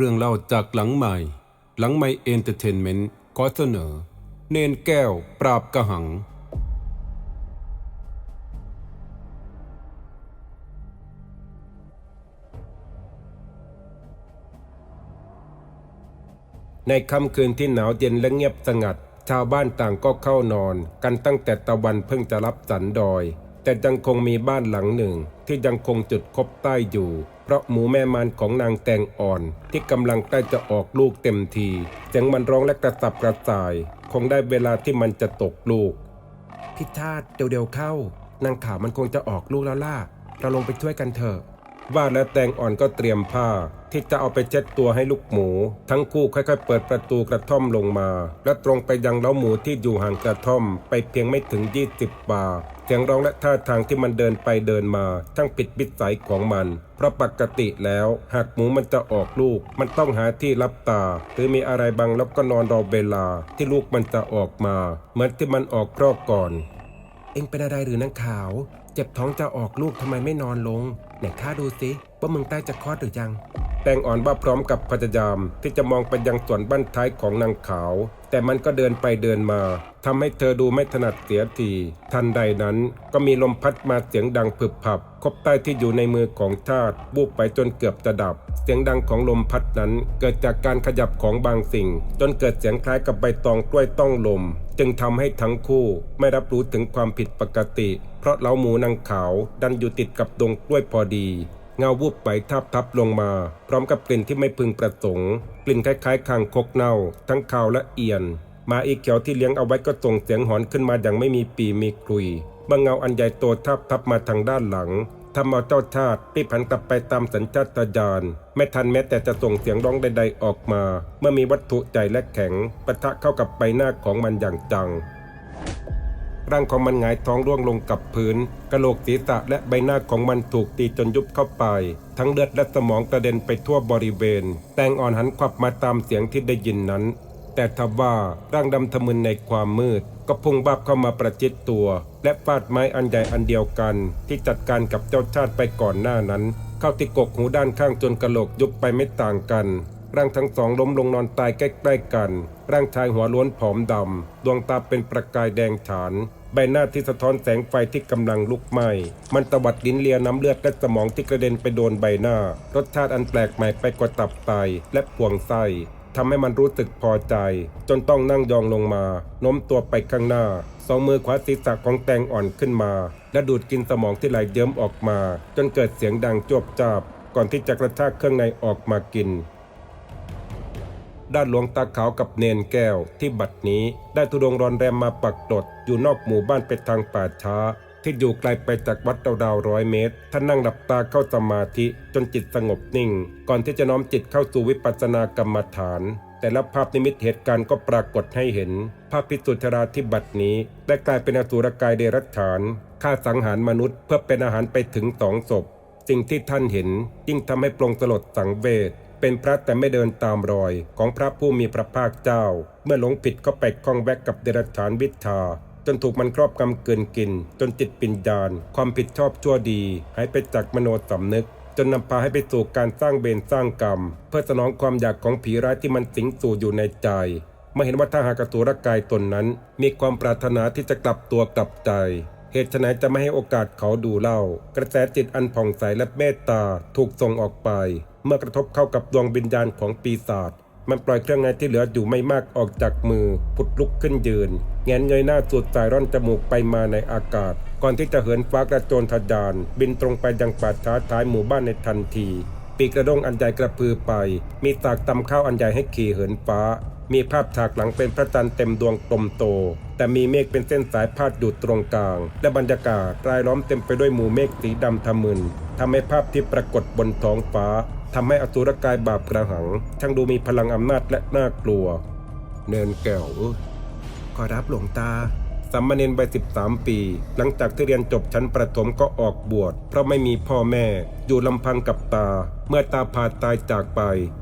เรื่องเล่าจากหลังใหม่ หลังใหม่เอนเตอร์เทนเมนต์ขอเสนอ เนนแก้วปราบกระหัง ในค่ำคืนที่หนาวเย็นและเงียบสงัด ชาวบ้านต่างก็เข้านอน กันตั้งแต่ตะวันเพิ่งจะรับสันดอย แต่ยังคงมีบ้านหลังหนึ่งที่ยังคงจุดคบใต้อยู่ เพราะหมูแม่มันของนางแตงอ่อน ที่กำลังใกล้จะออกลูกเต็มทีเสียงมันร้องและกระสับกระส่าย คงได้เวลาที่มันจะตกลูกพิชาติเดี๋ยวๆเข้า นางขาวมันคงจะออกลูกแล้วล่ะเราลงไปช่วยกันเถอะ ว่าแล้วแตงอ่อนก็เตรียมผ้า ที่จะเอาไปเช็ดตัวให้ลูกหมู ทั้งคู่ค่อยๆ เปิดประตูกระท่อมลงมา และตรงไปยังเล้าหมูที่อยู่ห่างกระท่อม ไปเพียงไม่ถึง 20บาเสียงร้องและท่าทางที่มันเดินไปเดินมาทั้งปิดวิดสัยของมัน เพราะปกติแล้ว หากหมูมันจะออกลูก มันต้องหาที่รับตา หรือมีอะไรบังแล้วก็นอนรอเวลา ที่ลูกมันจะออกมา เหมือนที่มันออกครอกก่อน เอ็งเป็นอะไรหรือนางขาว เจ็บท้องจะออกลูกทำไมไม่นอนลง ไหนข้าดูสิว่ามึงใกล้จะคลอดหรือยัง แตงอ่อนว่าพร้อมกับพยายามที่จะมองไปยังส่วนบั้นท้ายของนางขาว แต่มันก็เดินไปเดินมาทำให้เธอดูไม่ถนัดเสียที ทันใดนั้นก็มีลมพัดมาเสียงดังผึบผับ คบใต้ที่อยู่ในมือของชาติบูบไปจนเกือบจะดับ เสียงดังของลมพัดนั้น เกิดจากการขยับของบางสิ่ง จนเกิดเสียงคล้ายกับใบตองกล้วยต้องลม จึงทำให้ทั้งคู่ไม่รับรู้ถึงความผิดปกติ เพราะเล้าหมูนางขาวดันอยู่ติดกับดงกล้วยพอดี เงาวูบไปทับทับลงมา พร้อมกับกลิ่นที่ไม่พึงประสงค์ กลิ่นคล้ายๆคางคกเน่า ทั้งคาวและเอียน มาอีเขียวที่เลี้ยงเอาไว้ก็ส่งเสียงหอนขึ้นมาอย่างไม่มีปีมีคลุยเมื่อเงาอันใหญ่โตทับทับมาทางด้านหลังทำเอาเจ้าชาติรีบหันกลับไปตามสัญชาตญาณไม่ทันแม้แต่จะส่งเสียงร้องใด ๆ ออกมา เมื่อมีวัตถุใจและแข็งปะทะเข้ากับใบหน้าของมันอย่างจัง ร่างของมันหงายท้องร่วงลงกับพื้นกระโหลกศีรษะและใบหน้าของมันถูกตีจนยุบเข้าไป ทั้งเลือดและสมองกระเด็นไปทั่วบริเวณ แตงอ่อนหันขวับมาตามเสียงที่ได้ยินนั้น แต่ทว่าร่างดำทะมึนในความมืด ก็พุ่งบับเข้ามาประชิดตัว และฟาดไม้อันใหญ่อันเดียวกัน ที่จัดการกับเจ้าชาติไปก่อนหน้านั้น เข้าที่กกหูด้านข้างจนกระโหลกยุบไปไม่ต่างกันร่างทั้งสองล้มลงนอนตายใกล้ๆกัน ร่างชายหัวล้วนผอมดำ ดวงตาเป็นประกายแดงฉาน ใบหน้าที่สะท้อนแสงไฟที่กำลังลุกไหม้มันตวัดลิ้นเลียน้ำเลือดและสมองที่กระเด็นไปโดนใบหน้า รสชาติอันแปลกใหม่ไปกว่าตับไตและพวงไส้ทำให้มันรู้สึกพอใจ จนต้องนั่งยองลงมาโน้มตัวไปข้างหน้า สองมือขวาศีรษะของแตงอ่อนขึ้นมา และดูดกินสมองที่ไหลเยิ้มออกมา จนเกิดเสียงดังจวบจาบ ก่อนที่จะกระชากเครื่องในออกมากิน ด้านหลวงตาขาวกับเนนแก้ว ที่บัดนี้ได้ทุดงรอนแรมมาปักตดอยู่นอกหมู่บ้านไปทางป่าช้า ที่อยู่ไกลไปจากวัดราวๆร้อยเมตร ท่านนั่งหลับตาเข้าสมาธิจนจิตสงบนิ่ง ก่อนที่จะน้อมจิตเข้าสู่วิปัสสนากรรมฐาน แต่ละภาพนิมิตเหตุการณ์ก็ปรากฏให้เห็น ภาพพิสุทธราที่บัดนี้ ได้กลายเป็นอสุรกายเดรัจฉานฆ่าสังหารมนุษย์ เพื่อเป็นอาหารไปถึงสองศพสิ่งที่ท่านเห็นยิ่งทำให้ปรงสลดสังเวช เป็นพระแต่ไม่เดินตามรอยของพระผู้มีพระภาคเจ้า เมื่อหลงผิดก็ไปคล้องแวกกับเดรัจฉานวิชาจนถูกมันครอบกำเกินกิน จนจิตปิญญาณ ความผิดชอบชั่วดีหายไปจากมโนสำนึก จนนำพาให้ไปสู่การสร้างเบรสร้างกรรม เพื่อสนองความอยากของผีร้ายที่มันสิงสู่อยู่ในใจเมื่อเห็นว่าถ้าหากอสุรกายตนนั้น มีความปรารถนาที่จะกลับตัวกลับใจเหตุไฉนจะไม่ให้โอกาสเขาดูเล่า กระแสจิตอันผ่องใสและเมตตาถูกส่งออกไป เมื่อกระทบเข้ากับดวงวิญญาณของปีศาจมันปล่อยเครื่องในที่เหลืออยู่ไม่มากออกจากมือพุดลุกขึ้นยืนแงนเงยหน้าสุดสายร่อนจมูกไปมาในอากาศ ก่อนที่จะเหินฟ้ากระโจนทะยาน บินตรงไปยังป่าช้าท้ายหมู่บ้านในทันที ปีกกระด้งอันใหญ่กระพือไป มีตากตำข้าวอันใหญ่ให้ขี่เหินฟ้า มีภาพฉากหลังเป็นพระจันทร์เต็มดวงกลมโต แต่มีเมฆเป็นเส้นสายพาดอยู่ตรงกลาง และบรรยากาศรายล้อมเต็มไปด้วยหมู่เมฆสีดำทะมึนทำให้ภาพที่ปรากฏบนท้องฟ้า ทำให้อสุรกายบาปกระหัง ช่างดูมีพลังอำนาจและน่ากลัว เนินแก้วขอรับหลวงตาสามเณรวัย13 ปี หลังจากที่เรียนจบชั้นประถมก็ออกบวช เพราะไม่มีพ่อแม่ อยู่ลำพังกับตา เมื่อตาพาตายจากไป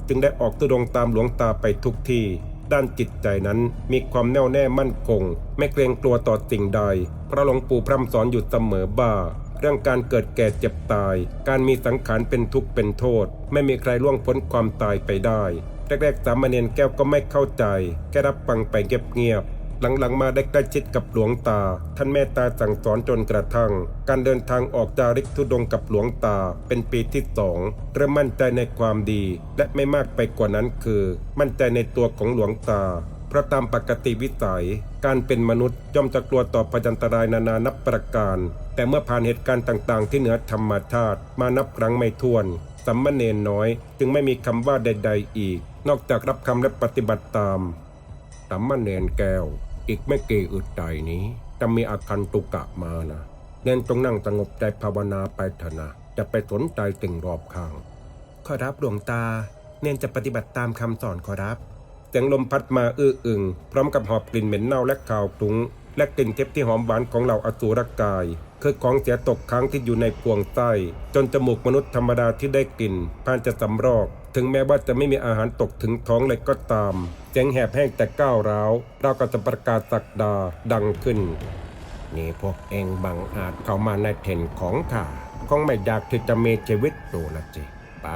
จึงได้ออกตุดงตามหลวงตาไปทุกที่ ด้านจิตใจนั้นมีความแน่วแน่มั่นคง ไม่เกรงกลัวต่อสิ่งใดเพราะหลวงปู่พร่ำสอนอยู่เสมอว่า เรื่องการเกิดแก่เจ็บตาย การมีสังขารเป็นทุกข์เป็นโทษ ไม่มีใครล่วงพ้นความตายไปได้แรกๆสามเณรแก้วก็ไม่เข้าใจ แค่รับฟังไปเงียบๆหลังๆมาได้ใกล้ชิดกับหลวงตา ท่านเมตตาสั่งสอนจนกระทั่ง การเดินทางออกจาริกธุดงกับหลวงตา เป็นปีที่สองเริ่มมั่นใจในความดี และไม่มากไปกว่านั้นคือ มั่นใจในตัวของหลวงตา ราะตามปกติวิสัย การเป็นมนุษย์ย่อมจะกลัวต่อพยันตรายนานานับประการ แต่เมื่อผ่านเหตุการณ์ต่างๆ ที่เหนือธรรมชาติมานับครั้งไม่ถ้วนสัมมเนนน้อย จึงไม่มีคำว่าใด ๆ อีก นอกจากรับคำและปฏิบัติตามสัมมาเนนแก้ว อีกไม่กี่อึดใจนี้ จะมีอาคันตุกะมานะเนนจงนั่งสงบใจภาวนาไปเถอะนะจะไปสนใจสิ่งรอบข้าง ขอรับหลวงตา เนนจะปฏิบัติตามคำสอนขอรับ สียงลมพัดมาอื้ออึงพร้อมกับหอบกลิ่นเหม็นเน่าและข่าวตุงและกลิ่นเทปที่หอมหวานของเหล่าอสูรกาย คือของเสียตกค้างที่อยู่ในพวงไส้จนจมูกมนุษย์ธรรมดาที่ได้กลิ่นพานจะสำรอก ถึงแม้ว่าจะไม่มีอาหารตกถึงท้องเลยก็ตาม เสียงแหบแห้งแต่ก้าวร้าวเราก็จะประกาศสักดาดังขึ้น นี่พวกเองบังอาจเข้ามาในเทนของข้าคงไม่อยากที่จะมีชีวิตอยู่ละจิไป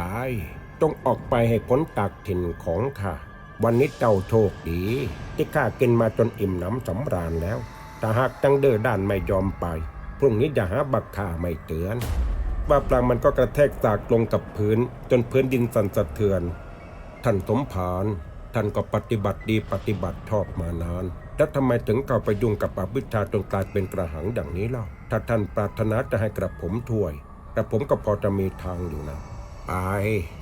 ต้องออกไปให้พ้นจากถิ่นของข้า วันนี้เจ้าโชคดี ที่ข้ากินมาจนอิ่มหน้ำสำราญแล้ว แต่หากจังเดอด้านไม่ยอมไป พรุ่งนี้จะหาบักข่าไม่เตือน ว่าปลางมันก็กระแทกสากลงกับพื้น จนพื้นดินสั่นสะเทือน ท่านสมภารท่านก็ปฏิบัติดีปฏิบัติชอบมานาน แล้วทำไมถึงเข้าไปยุ่งกับอวิชชาจนกลายเป็นกระหังดังนี้เล่า ถ้าท่านปรารถนาจะให้กระผมถ้วย กระผมก็พอจะมีทางอยู่นะ ไป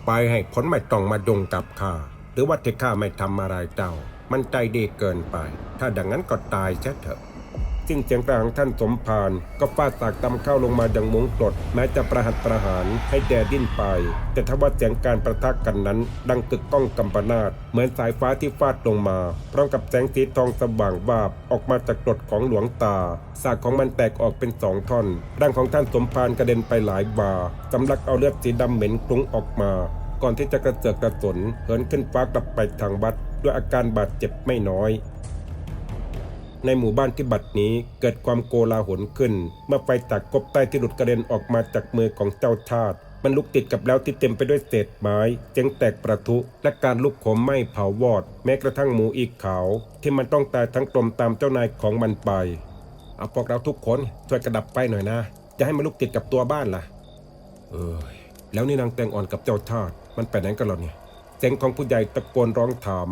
ไปให้พ้นไม่ต้องมาดงกับข้า หรือว่าที่ข้าไม่ทำอะไรเจ้า มันใจดีเกินไป ถ้าดังนั้นก็ตายซะเถอะสิ้นเสียงกลางท่านสมภารก็ฟาดสากตำเข้าลงมาดังมงกรดแม้จะประหัตประหารให้แดดิ้นไป แต่ทว่าเสียงการประทะกกันนั้น ดังกึกก้องกำปนาตเหมือนสายฟ้าที่ฟาดลงมา พร้อมกับแสงสีทองสว่างวาบออกมาจากกรดของหลวงตาสากของมันแตกออกเป็นสองท่อนร่างของท่านสมภารกระเด็นไปหลายบาสำลักเอาเลือดสีดำเหม็นคลุ้งออกมา ก่อนที่จะกระเจิดกระสนเหินขึ้นฟ้ากลับไปทางวัดด้วยอาการบาดเจ็บไม่น้อย ในหมู่บ้านที่บัดนี้เกิดความโกลาหลขึ้น เมื่อไฟจากกบใต้ที่หลุดกระเด็นออกมาจากมือของเจ้าชาติมันลุกติดกับแล้วที่เต็มไปด้วยเศษไม้เจงแตกประทุ และการลุกโหมไหม้เผาวอด แม้กระทั่งหมูอีกขาว ที่มันต้องตายทั้งกลมตามเจ้านายของมันไป เอาพวกเราทุกคนช่วยกระดับไฟหน่อยนะ จะให้มันลุกติดกับตัวบ้านล่ะ เอ้ยแล้วนี่นางแตงอ่อนกับเจ้าชาติ มันไปไหนกันหรอเนี่ยเสียงของผู้ใหญ่ตะโกนร้องถาม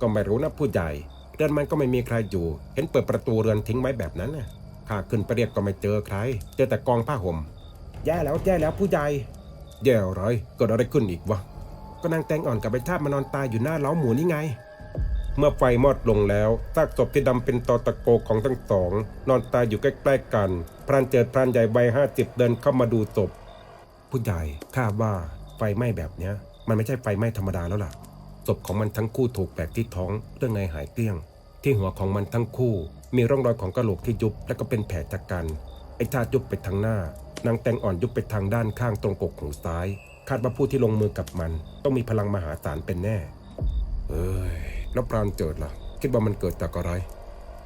ก็ไม่รู้นะผู้ใหญ่ เรือนมันก็ไม่มีใครอยู่ เห็นเปิดประตูเรือนทิ้งไว้แบบนั้นน่ะข้าขึ้นไปเรียกก็ไม่เจอใคร เจอแต่กองผ้าห่มแย่แล้วแย่แล้วผู้ใหญ่แย่อะไรเกิดอะไรขึ้นอีกวะก็นางแตงอ่อนกับไอ้ชาติมานอนตายอยู่หน้าเล้าหมูนี่ไง เมื่อไฟมอดลงแล้วซากศพที่ดำเป็นตอตะโกของทั้งสอง นอนตายอยู่ใกล้ๆกัน พรานเจิดพรานใหญ่ใบห้าสิบเดินเข้ามาดูศพผู้ใหญ่ข้าว่า ไฟไหม้แบบเนี้ย มันไม่ใช่ไฟไหม้ธรรมดาแล้วล่ะ ศพของมันทั้งคู่ถูกแบกที่ท้องเรื่องในหายเกลี้ยง ที่หัวของมันทั้งคู่ มีร่องรอยของกระโหลกที่ยุบและก็เป็นแผลจากกันไอ้ชาติยุบไปทางหน้านางแตงอ่อนยุบไปทางด้านข้างตรงกกหูซ้าย คาดว่าผู้ที่ลงมือกับมัน ต้องมีพลังมหาศาลเป็นแน่ เอ้ย แล้วปราณเจิดล่ะ คิดว่ามันเกิดจากอะไร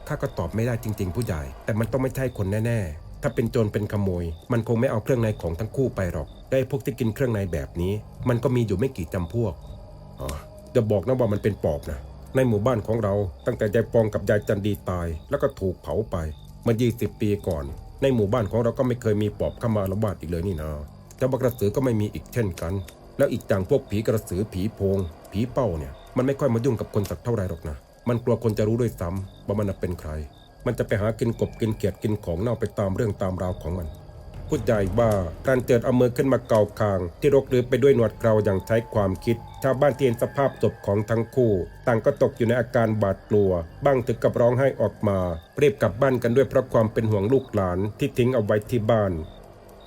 ข้าก็ตอบไม่ได้จริง ๆ ผู้ใหญ่ แต่มันต้องไม่ใช่คนแน่ ๆ ถ้าเป็นโจรเป็นขโมย มันคงไม่เอาเครื่องในของทั้งคู่ไปหรอก ได้พวกที่กินเครื่องในแบบนี้ มันก็มีอยู่ไม่กี่จำพวกอ๋อจะบอกนะว่ามันเป็นปอบนะในหมู่บ้านของเราตั้งแต่ยายปองกับยายจันดีตาย แล้วก็ถูกเผาไปเมื่อ20 ปีก่อน ในหมู่บ้านของเราก็ไม่เคยมีปอบเข้ามาระบาดอีกเลยนี่นาแต่ว่ากระสือก็ไม่มีอีกเช่นกัน แล้วอีกอย่างพวกผีกระสือผีโพง ผีเป้าเนี่ย มันไม่ค่อยมายุ่งกับคนสักเท่าไรหรอกนะ มันกลัวคนจะรู้ด้วยซ้ำว่ามันเป็นใคร มันจะไปหากินกบกินเขียดกินของเน่าไปตามเรื่องตามราวของมันผู้ใหญ่ว่าการเจิดเอามือขึ้นมาเกาคาง ที่รกรื้อไปด้วยหนวดเคราอย่างใช้ความคิด ชาวบ้านที่เห็นสภาพศพของทั้งคู่ ต่างก็ตกอยู่ในอาการบาดกลัว บ้างถึงกับร้องไห้ออกมารีบกลับบ้านกันด้วยเพราะความเป็นห่วงลูกหลานที่ทิ้งเอาไว้ที่บ้าน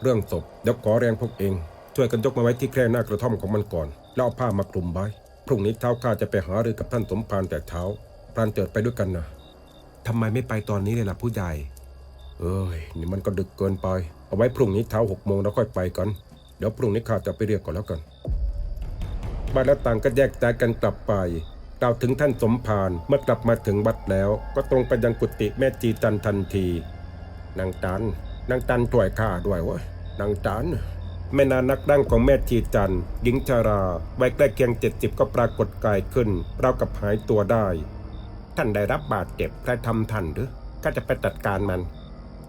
เรื่องศพเดี๋ยวขอแรงพวกเอง ช่วยกันยกมาไว้ที่แคร่หน้ากระท่อมของมันก่อนแล้วเอาผ้ามาคลุมไว้พรุ่งนี้เท้าข้าจะไปหารือกับท่านสมภารแต่เช้าพรานเจิดไปด้วยกันนะ ทำไมไม่ไปตอนนี้เลยล่ะผู้ใหญ่ เอ้ย นี่มันก็ดึกเกินไป เอาไว้พรุ่งนี้เช้าหกโมงแล้วค่อยไปกัน เดี๋ยวพรุ่งนี้ข้าจะไปเรียกก่อนแล้วกันบ้านแล้วต่างก็แยกย้ายกันกลับไปกล่าวถึงท่านสมภารเมื่อกลับมาถึงวัดแล้ว ก็ตรงไปยังกุฏิแม่จีจันทันที นางจันนางจันช่วยข้าด้วยวะนางจันแม่นานนักดั้งของแม่ชีจันหญิงชาราวัยใกล้เคียงเจ็ดสิบก็ปรากฏกายขึ้นราวกับหายตัวได้ ท่านได้รับบาดเจ็บใครทำท่านหรือข้าจะไปจัดการมัน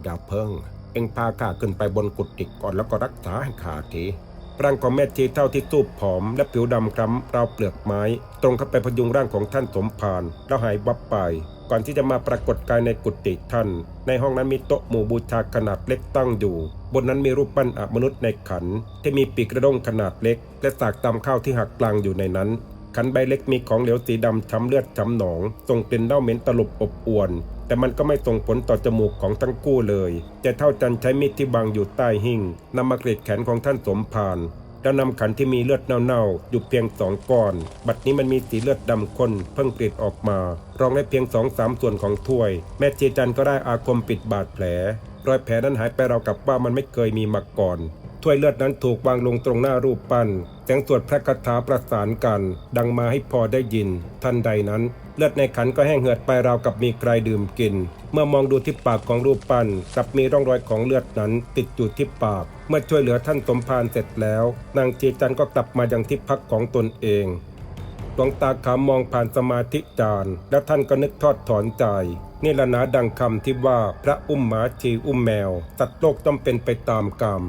อย่าเพิ่ง เอ็งพาข้าขึ้นไปบนกุฏิก่อนแล้วก็รักษาให้ขาทีร่างของแม่ชีเท่าที่ตูบผอมและผิวดำคล้ำราวเปลือกไม้ ตรงเข้าไปพยุงร่างของท่านสมภารแล้วหายวับไป ก่อนที่จะมาปรากฏกายในกุฏิท่าน ในห้องนั้นมีโต๊ะหมู่บูชาขนาดเล็กตั้งอยู่ บนนั้นมีรูปปั้นอมนุษย์ในขัน ที่มีปีกกระด้งขนาดเล็ก และสากตำข้าวที่หักกลางอยู่ในนั้น ขันใบเล็กมีของเหลวสีดำช้ำเลือดช้ำหนองส่งกลิ่นเน่าเหม็นตลบอบอวน แต่มันก็ไม่ส่งผลต่อจมูกของทั้งคู่เลยแต่เท่าจันใช้มีดที่บังอยู่ใต้หิ้งนำมากรีดแขนของท่านสมภารแล้วนำขันที่มีเลือดเน่าๆอยู่เพียงสองก้อน บัดนี้มันมีสีเลือดดำข้นเพิ่งกรีดออกมา รองได้เพียงสองสามส่วนของถ้วย แม่ชีจันก็ได้อาคมปิดบาดแผล รอยแผลนั้นหายไปเรากับว่ามันไม่เคยมีมาก่อน ถ้วยเลือดนั้นถูกวางลงตรงหน้ารูปปั้นเสียงสวดพระคาถาประสานกัน ดังมาให้พอได้ยิน ทันใดนั้น เลือดในขันก็แห้งเหือดไปราวกับมีใครดื่มกิน เมื่อมองดูที่ปากของรูปปั้นกลับมีร่องรอยของเลือดนั้นติดอยู่ที่ปาก เมื่อช่วยเหลือท่านสมภารเสร็จแล้ว นางจีจันก็กลับมายังที่พักของตนเองดวงตาขามองผ่านสมาธิจาร์และท่านก็นึกทอดถอนใจนี่ละนะดังคำที่ว่าพระอุ้มหมาชีอุ้มแมวสัตว์โลกต้องเป็นไปตามกรรม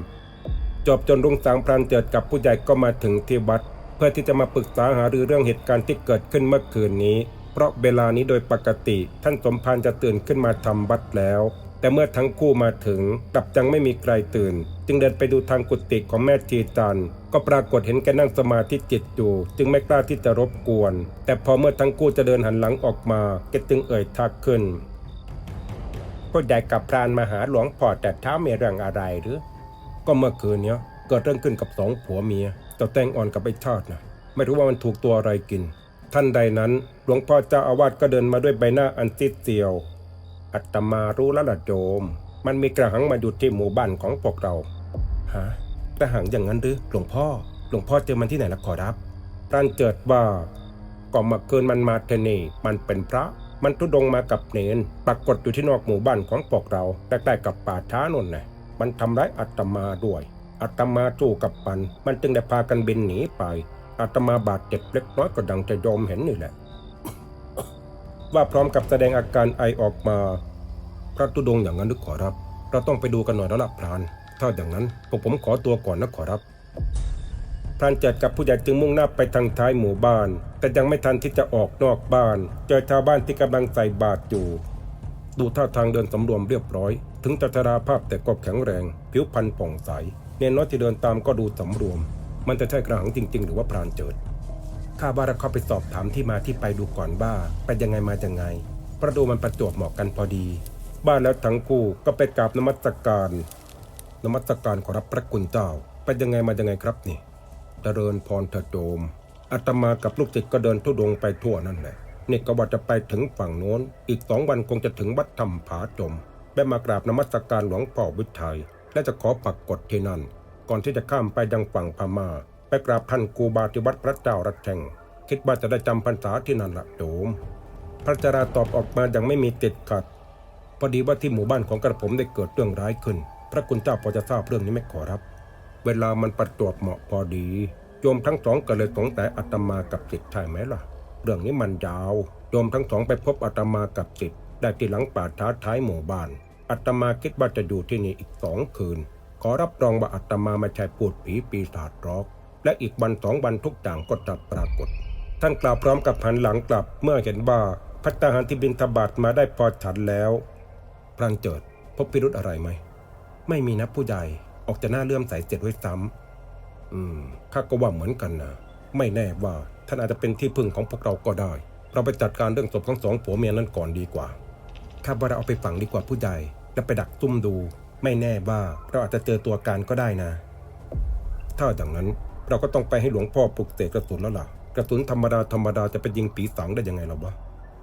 จบจนรุ่งสางพรานเจิดกับผู้ใหญ่ก็มาถึงที่วัด เพื่อที่จะมาปรึกษาหารือเรื่องเหตุการณ์ที่เกิดขึ้นเมื่อคืนนี้ เพราะเวลานี้โดยปกติ ท่านสมภารจะตื่นขึ้นมาทำวัดแล้ว แต่เมื่อทั้งคู่มาถึงกลับยังไม่มีใครตื่น จึงเดินไปดูทางกุฏิของแม่ทีจันก็ปรากฏเห็นแกนั่งสมาธิจิตอยู่ จึงไม่กล้าที่จะรบกวน แต่พอเมื่อทั้งคู่จะเดินหันหลังออกมาแกจึงเอ่ยทักขึ้นผู้ใหญ่กับพรานมาหาหลวงพ่อแต่เท้ามีเรื่องอะไรหรือ ก็เมื่อคืนเนี้ยเกิดเรื่องขึ้นกับสองผัวเมียเจ้าแตงอ่อนกับไอ้ชาตินะไม่รู้ว่ามันถูกตัวอะไรกิน ท่านใดนั้นหลวงพ่อเจ้าอาวาสก็เดินมาด้วยใบหน้าอันซีดเซียว อัตมารู้แล้วล่ะโจมมันมีกระหังมาอยู่ที่หมู่บ้านของพวกเราฮะกระหังอย่างนั้นหรือหลวงพ่อ หลวงพ่อเจอมันที่ไหนล่ะขอรับท่านเจิดว่าก็เมื่อคืนมันมาเทนี่มันเป็นพระมันทุดงมากับเนนปรากฏอยู่ที่นอกหมู่บ้านของพวกเราใกล้ๆกับป่าช้านนน่ะ มันทำร้ายอาตมาด้วยอาตมาสู้กับมัน มันจึงได้พากันบินหนีไปอาตมาบาดเจ็บเล็กน้อยก็ดังจะโยมเห็นนี่แหละ ว่าพร้อมกับแสดงอาการไอออกมา พระตุดงอย่างนั้นหรือขอรับ เราต้องไปดูกันหน่อยแล้วล่ะพราน ถ้าอย่างนั้นพวกผมขอตัวก่อนนะขอรับพรานจัดกับผู้ใหญ่จึงมุ่งหน้าไปทางท้ายหมู่บ้าน แต่ยังไม่ทันที่จะออกนอกบ้าน เจอชาวบ้านที่กำลังใส่บาตรอยู่ ดูท่าทางเดินสำรวมเรียบร้อย ถึงจะชราภาพแต่ก็แข็งแรง ผิวพรรณผ่องใส เนนน้อยที่เดินตามก็ดูสำรวม มันจะใช่กระหังจริง ๆ หรือว่าพรานเจิด ข้าว่าเราเข้าไปสอบถามที่มาที่ไปดูก่อนว่าไปยังไงมายังไงประดูมันประจวบเหมาะกันพอดี บ้านแล้วทั้งคู่ก็ไปกราบนมัสการ นมัสการขอรับพระคุณเจ้า ไปยังไงมายังไงครับนี่เจริญพรเถิดโยมอาตมากับลูกศิษย์ก็เดินทุดงไปทั่วนั่นแหละ นี่ก็ว่าจะไปถึงฝั่งโน้น อีกสองวันคงจะถึงวัดธรรมผาจมแม่มากราบนมัสการหลวงพ่อวิชัย และจะขอปักกฎที่นั่น ก่อนที่จะข้ามไปยังฝั่งพม่า ไปกราบท่านกูบาที่วัดพระเจ้ารัชแห่งคิดว่าจะได้จำพรรษาที่นั่นละโยมพระจราตอบออกมาอย่างไม่มีติดขัด พอดีว่าที่หมู่บ้านของกระผมได้เกิดเรื่องร้ายขึ้น พระคุณเจ้าพอจะทราบเรื่องนี้ไหมขอรับ เวลามันประจวบเหมาะพอดี โยมทั้งสองก็เลยสงสัยอาตมากับจิตใช่ไหมล่ะ เรื่องนี้มันยาวโยมทั้งสองไปพบอาตมากับจิตได้ที่หลังป่าท้าท้ายหมู่บ้านอาตมาคิดว่าจะอยู่ที่นี่อีกสองคืน ขอรับรองว่าอาตมาไม่ใช่พูดผีปีศาจรอก และอีกวันสองวันทุกอย่างก็จะปรากฏ ท่านกล่าวพร้อมกับหันหลังกลับเมื่อเห็นว่าพัตตาหารที่บินทบาทมาได้พอฉันแล้วพรานเจิดพบพิรุธอะไรไหม ไม่มีนะผู้ใหญ่ออกจะหน้าเลื่อมใสเจ็ดไว้ซ้ำอืมข้าก็ว่าเหมือนกันนะไม่แน่ว่า ท่านอาจจะเป็นที่พึ่งของพวกเราก็ได้ เราไปจัดการเรื่องศพของสองผัวเมียนั้นก่อนดีกว่าข้าว่าเราเอาไปฝังดีกว่าผู้ใหญ่แล้วไปดักซุ่มดู ไม่แน่ว่าเราอาจจะเจอตัวการก็ได้นะ ถ้าอย่างนั้นเราก็ต้องไปให้หลวงพ่อปลุกเสกกระสุนแล้วล่ะ กระสุนธรรมดาธรรมดาจะไปยิงปีสังได้ยังไงหรอวะ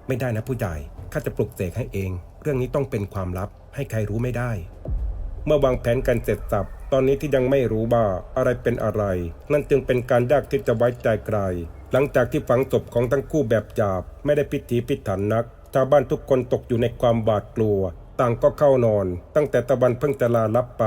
ไม่ได้นะผู้ใหญ่ข้าจะปลุกเสกให้เอง เรื่องนี้ต้องเป็นความลับ ให้ใครรู้ไม่ได้ เมื่อวางแผนกันเสร็จสับตอนนี้ที่ยังไม่รู้ว่าอะไรเป็นอะไร นั่นจึงเป็นการยากที่จะไว้ใจใคร หลังจากที่ฝังศพของทั้งคู่แบบหยาบ ไม่ได้พิถีพิถันนัก ชาวบ้านทุกคนตกอยู่ในความบาดกลัว ต่างก็เข้านอน ตั้งแต่ตะวันเพิ่งจะลาลับไป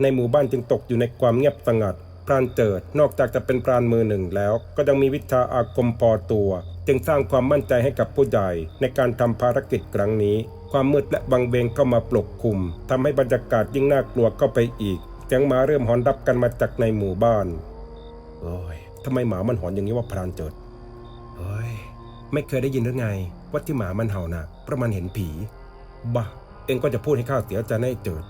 ในหมู่บ้านจึงตกอยู่ในความเงียบสงัด พรานเจิด นอกจากจะเป็นพรานมือหนึ่งแล้ว ก็ยังมีวิชาอาคมพอตัว จึงสร้างความมั่นใจให้กับผู้ใหญ่ในการทำภารกิจครั้งนี้ ความมืดและบังเบงเข้ามาปกคลุมทำให้บรรยากาศยิ่งน่ากลัวเข้าไปอีกเสียงหมาเริ่มหอนรับกันมาจากในหมู่บ้านโอ้ยำไมหมามันหอนอย่างนี้ว่าพรานเจิดเฮ้ยไม่เคยได้ยินหรือไงว่าที่หมามันเห่าน่ะเพราะมันเห็นผีบ้าเองก็จะพูดให้ข้าเสียใจให้เจิด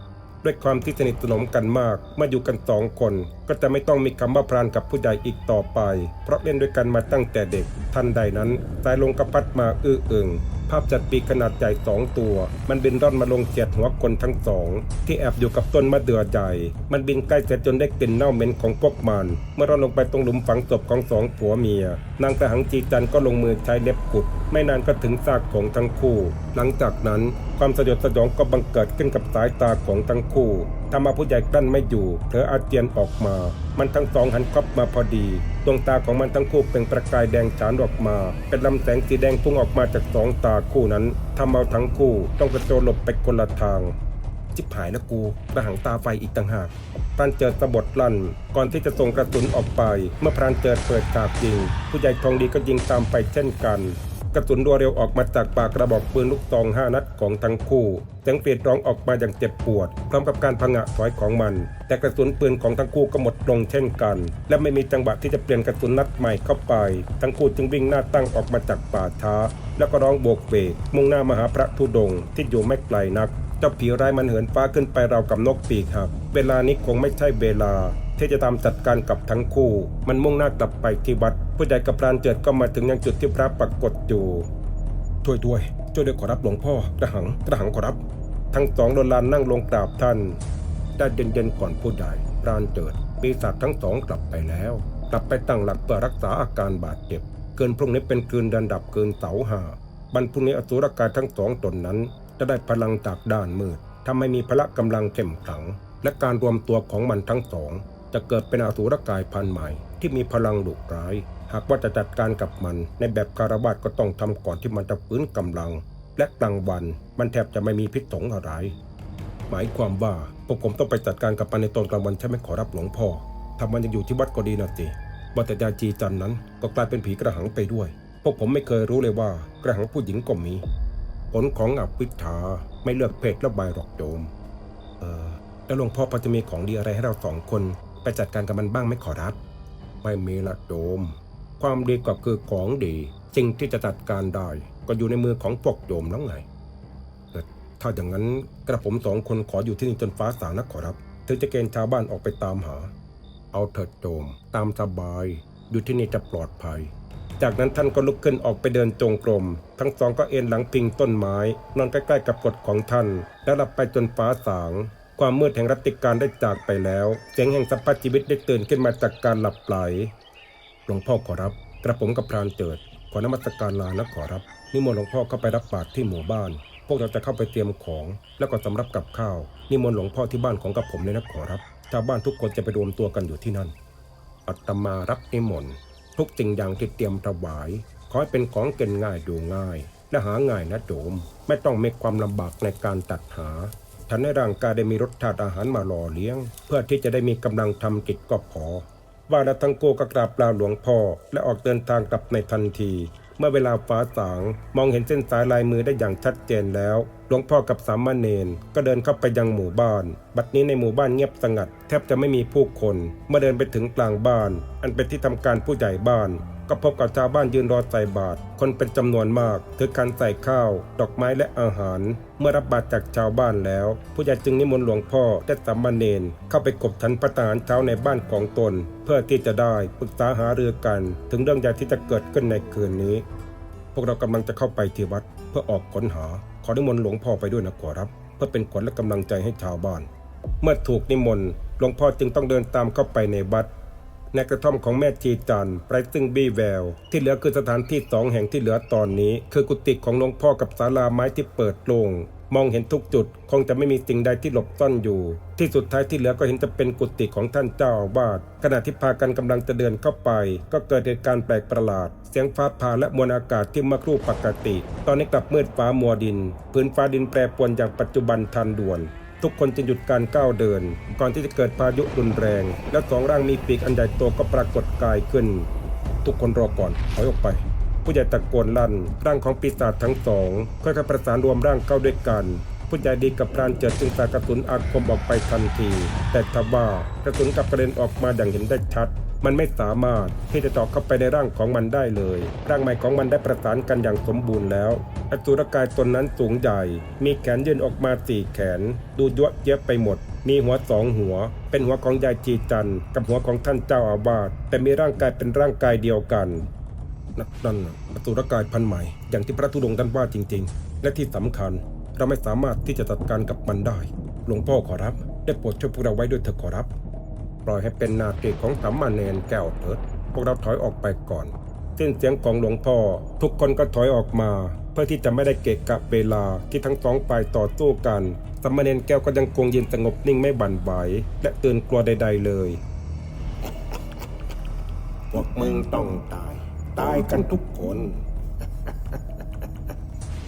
ด้วยความที่สนิทสนมกันมากเมื่ออยู่กันสองคนก็จะไม่ต้องมีคำว่าพรานกับผู้ใหญ่อีกต่อไป เพราะเล่นด้วยกันมาตั้งแต่เด็กทันใดนั้นสายลงกระพัดมาอื้ออึง ภาพจัดปีกขนาดใหญ่สองตัว มันบินร่อนมาลงเฉียดหัวคนทั้งสอง ที่แอบอยู่กับต้นมะเดื่อใหญ่ มันบินใกล้เสร็จจนได้กลิ่นเน่าเหม็นของพวกมัน เมื่อร่อนลงไปตรงหลุมฝังศพของสองผัวเมีย นางกระหังจีจันก็ลงมือใช้เล็บขุด ไม่นานก็ถึงซากของทั้งคู่ หลังจากนั้น ความสยดสยองก็บังเกิดขึ้นกับสายตาของทั้งคู่ทำเอาผู้ใหญ่กลั้นไม่อยู่เผลออาเจียนออกมา มันทั้งสองหันควับมาพอดี ดวงตาของมันทั้งคู่เป็นประกายแดงฉานออกมา เป็นลำแสงสีแดงพุ่งออกมาจากสองตาคู่นั้นทำเอาทั้งคู่ต้องกระโจนหลบไปคนละทางจิบหายแล้วกูกระหังตาไฟอีกต่างหากพรานเจิดสะบดลั่น ก่อนที่จะส่งกระสุนออกไป เมื่อพรานเจิดเปิดฉากยิง ผู้ใหญ่ทองดีก็ยิงตามไปเช่นกัน กระสุนรัวเร็วออกมาจากปากกระบอกปืนลูกซองห้านัดของทั้งคู่เสียงเปียดร้องออกมาอย่างเจ็บปวด พร้อมกับการพังะถอยของมัน แต่กระสุนปืนของทั้งคู่ก็หมดลงเช่นกัน และไม่มีจังหวะที่จะเปลี่ยนกระสุนนัดใหม่เข้าไป ทั้งคู่จึงวิ่งหน้าตั้งออกมาจากป่าช้า แล้วก็ร้องโบกเวกมุ่งหน้ามาหาพระธุดงที่อยู่ไม่ไกลนัก เจ้าผีร้ายมันเหินฟ้าขึ้นไปราวกับนกปีกหัก เวลานี้คงไม่ใช่เวลา ที่จะตามจัดการกับทั้งคู่ มันมุ่งหน้ากลับไปที่วัด ผู้ใหญ่กับพรานเจิดก็มาถึงยังจุดที่พระปรากฏอยู่ช่วยด้วยช่วยด้วยขอรับหลวงพ่อกระหังกระหังขอรับ ทั้งสองโดนลานนั่งลงกราบท่าน ได้เย็นๆก่อนผู้ใหญ่พรานเจิดปีศาจทั้งสองกลับไปแล้ว กลับไปตั้งหลักเพื่อรักษาอาการบาดเจ็บเกินพรุ่งนี้เป็นคืนดันดับเกินเสาหาบันพรุ่งนี้อสุรกายทั้งสองตนนั้น จะได้พลังจากด้านมืดทำให้มีพละกำลังเข้มขลัง และการรวมตัวของมันทั้งสอง จะเกิดเป็นอสุรกายพันธุ์ใหม่ที่มีพลังดุร้าย หากว่าจะจัดการกับมันในแบบคารวาสก็ต้องทำก่อนที่มันจะฟื้นกำลัง และกลางวันมันแทบจะไม่มีพิษสงอะไร หมายความว่าพวกผมต้องไปจัดการกับมันในตอนกลางวันใช่ไหมขอรับหลวงพ่อถ้ามันยังอยู่ที่วัดก็ดีนะสิว่าแต่ยาจีจันนั้นก็กลายเป็นผีกระหังไปด้วย พวกผมไม่เคยรู้เลยว่ากระหังผู้หญิงก็มี ผลของอวิชาไม่เลือกเพศและใบหรอกโยม เออแล้วหลวงพ่อพอจะมีของดีอะไรให้เราสองคน จัดการกับมันบ้างไหมขอรับ ไม่มีละโยมความดีก็คือของดีสิ่งที่จะจัดการได้ก็อยู่ในมือของพวกโยมแล้วไง ถ้าอย่างนั้นกระผมสองคนขออยู่ที่นี่จนฟ้าสางนะขอรับถึงจะเกณฑ์ชาวบ้านออกไปตามหา เอาเถิดโจมตามสบาย อยู่ที่นี่จะปลอดภัย จากนั้นท่านก็ลุกขึ้นออกไปเดินจงกรม ทั้งสองก็เอ็นหลังพิงต้นไม้ นอนใกล้ๆกับกฎของท่าน แล้วหลับไปจนฟ้าสาง ความมืดแห่งรัติการได้จากไปแล้วเสียงแห่งสัพพชีวิตได้ตื่นขึ้นมาจากการหลับไหลหลวงพ่อขอรับ กระผมกับพรานเจิด ขอนมัสการลานะขอรับ นิมนต์หลวงพ่อเข้าไปรับบาตรที่หมู่บ้าน พวกเราจะเข้าไปเตรียมของ แล้วก็สำรับกับข้าว นิมนต์หลวงพ่อที่บ้านของกับผมเลยนะขอรับชาวบ้านทุกคนจะไปรวมตัวกันอยู่ที่นั่น อัตมารับนิมนต์ทุกสิ่งอย่างที่เตรียมถวายขอให้เป็นของเกินง่ายดูง่าย และหาง่ายนะโจมไม่ต้องมีความลำบากในการตัดหา ฉันให้ร่างกายได้มีรสชาติอาหารมาหล่อเลี้ยง เพื่อที่จะได้มีกำลังทำกิจก็พอว่าแล้วทั้งคู่ก็กราบลาหลวงพ่อ และออกเดินทางกลับในทันที เมื่อเวลาฟ้าสาง มองเห็นเส้นสายลายมือได้อย่างชัดเจนแล้ว หลวงพ่อกับสามเณรก็เดินเข้าไปยังหมู่บ้าน บัดนี้ในหมู่บ้านเงียบสงัด แทบจะไม่มีผู้คน เมื่อเดินไปถึงกลางบ้าน อันเป็นที่ทำการผู้ใหญ่บ้าน ก็พบกับชาวบ้านยืนรอใส่บาตรคนเป็นจำนวนมากถือการใส่ข้าว ดอกไม้และอาหาร เมื่อรับบาตรจากชาวบ้านแล้ว ผู้ใหญ่จึงนิมนต์หลวงพ่อและสามเณรเข้าไปกบฉันพระทารเช้าในบ้านของตน เพื่อที่จะได้ปรึกษาหารือกัน ถึงเรื่องใหญ่ที่จะเกิดขึ้นในคืนนี้ พวกเรากำลังจะเข้าไปที่วัด เพื่อออกค้นหา ขอนิมนต์หลวงพ่อไปด้วยนะขอรับ เพื่อเป็นขวัญและกำลังใจให้ชาวบ้าน เมื่อถูกนิมนต์หลวงพ่อจึงต้องเดินตามเข้าไปในวัด ในกระท่อมของแม่ชีจันทร์ไรซึ่งบี้แวว ที่เหลือคือสถานที่สองแห่งที่เหลือตอนนี้ คือกุฏิของหลวงพ่อกับศาลาไม้ที่เปิดโล่งมองเห็นทุกจุด คงจะไม่มีสิ่งใดที่หลบซ่อนอยู่ ที่สุดท้ายที่เหลือก็เห็นจะเป็นกุฏิของท่านเจ้าอาวาสขณะที่พากันกำลังจะเดินเข้าไป ก็เกิดเหตุการณ์แปลกประหลาด เสียงฟ้าผ่าและมวลอากาศที่เมื่อครู่ปกติ ตอนนี้กลับมืดฟ้ามัวดิน พื้นฟ้าดินแปรปรวนอย่างปัจจุบันทันด่วน ทุกคนจึงหยุดการก้าวเดิน ก่อนที่จะเกิดพายุรุนแรง และสองร่างมีปีกอันใหญ่โตก็ปรากฏกายขึ้น ทุกคนรอก่อนถอยออกไป ผู้ใหญ่ตะโกนลั่น ร่างของปีศาจทั้งสองค่อยๆประสานรวมร่างเข้าด้วยกัน ผู้ใหญ่ดีกับพรานเจิดจึงสาดกระสุนอาคมออกไปทันที แต่ทว่า กระสุนกลับกระเด็นออกมาอย่างเห็นได้ชัด มันไม่สามารถที่จะเจาะเข้าไปในร่างของมันได้เลย ร่างใหม่ของมันได้ประสานกันอย่างสมบูรณ์แล้ว อสุรกายตนนั้นสูงใหญ่ มีแขนยื่นออกมาสี่แขน ดูยั่วเย็บไปหมด มีหัวสองหัว เป็นหัวของยายจีจันกับหัวของท่านเจ้าอาวาสแต่มีร่างกายเป็นร่างกายเดียวกันนั่นนั่นน่ะอสุรกายพันใหม่ อย่างที่พระธุดงค์ท่านว่าจริง ๆ และที่สำคัญเราไม่สามารถที่จะจัดการกับมันได้ หลวงพ่อขอรับ ได้โปรดช่วยพวกเราไว้ด้วยเถอะขอรับ ปล่อยให้เป็นนาทีของสัมมาเนนแก้วเถิด พวกเราถอยออกไปก่อนสิ้นเสียงของหลวงพ่อ ทุกคนก็ถอยออกมา เพื่อที่จะไม่ได้เกะกะเวลาที่ทั้งสองฝ่ายต่อสู้กันสามเณรแก้วก็ยังคงยืนสงบนิ่งไม่บั่นไหวและตื่นกลัวใด ๆเลย พวกมึงต้องตาย ตายกันทุกคน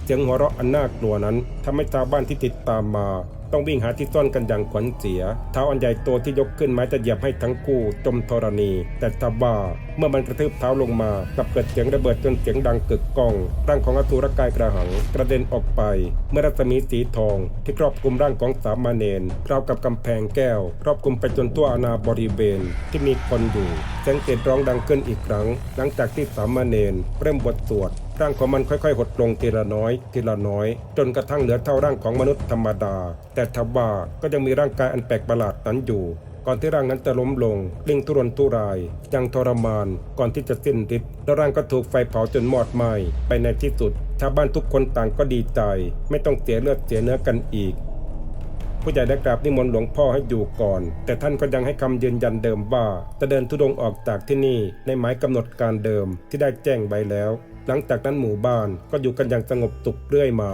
เสียงหัวเราะอันน่ากลัวนั้นทำให้ชาวบ้านที่ติดตามมา ต้องวิ่งหาที่ซ่อนกันอย่างขวัญเสีย เท้าอันใหญ่โตที่ยกขึ้นไม้จะเหยียบให้ทั้งคู่จมธรณี แต่ทว่าเมื่อมันกระทืบเท้าลงมากลับเกิดเสียงระเบิดจนเสียงดังกึกก้อง ร่างของอสุรกายกระหัง กระเด็นออกไป เมื่อรัศมีสีทอง ที่ครอบคลุมร่างของสามเณรราวกับกำแพงแก้ว ครอบคลุมไปจนทั่วอาณาบริเวณ ที่มีคนอยู่เสียงเกดร้องดังขึ้นอีกครั้ง หลังจากที่สามเณรเริ่มบทสวดร่างของมันค่อยๆ หดลงทีละน้อยทีละน้อย จนกระทั่งเหลือเท่าร่างของมนุษย์ธรรมดา แต่ทว่าก็ยังมีร่างกายอันแปลกประหลาดนั้นอยู่ ก่อนที่ร่างนั้นจะล้มลงกลิ้งทุรนทุรายยังทรมาน ก่อนที่จะสิ้นฤทธิ์แล้วร่างก็ถูกไฟเผาจนมอดไหม้ไปในที่สุดชาวบ้านทุกคนต่างก็ดีใจ ไม่ต้องเสียเลือดเสียเนื้อกันอีก ผู้ใหญ่ได้กราบนิมนต์หลวงพ่อให้อยู่ก่อน แต่ท่านก็ยังให้คำยืนยันเดิมว่า จะเดินทุดงค์ออกจากที่นี่ ในหมายกำหนดการเดิมที่ได้แจ้งไว้แล้ว หลังจากนั้นหมู่บ้านก็อยู่กันอย่างสงบสุขเรื่อยมา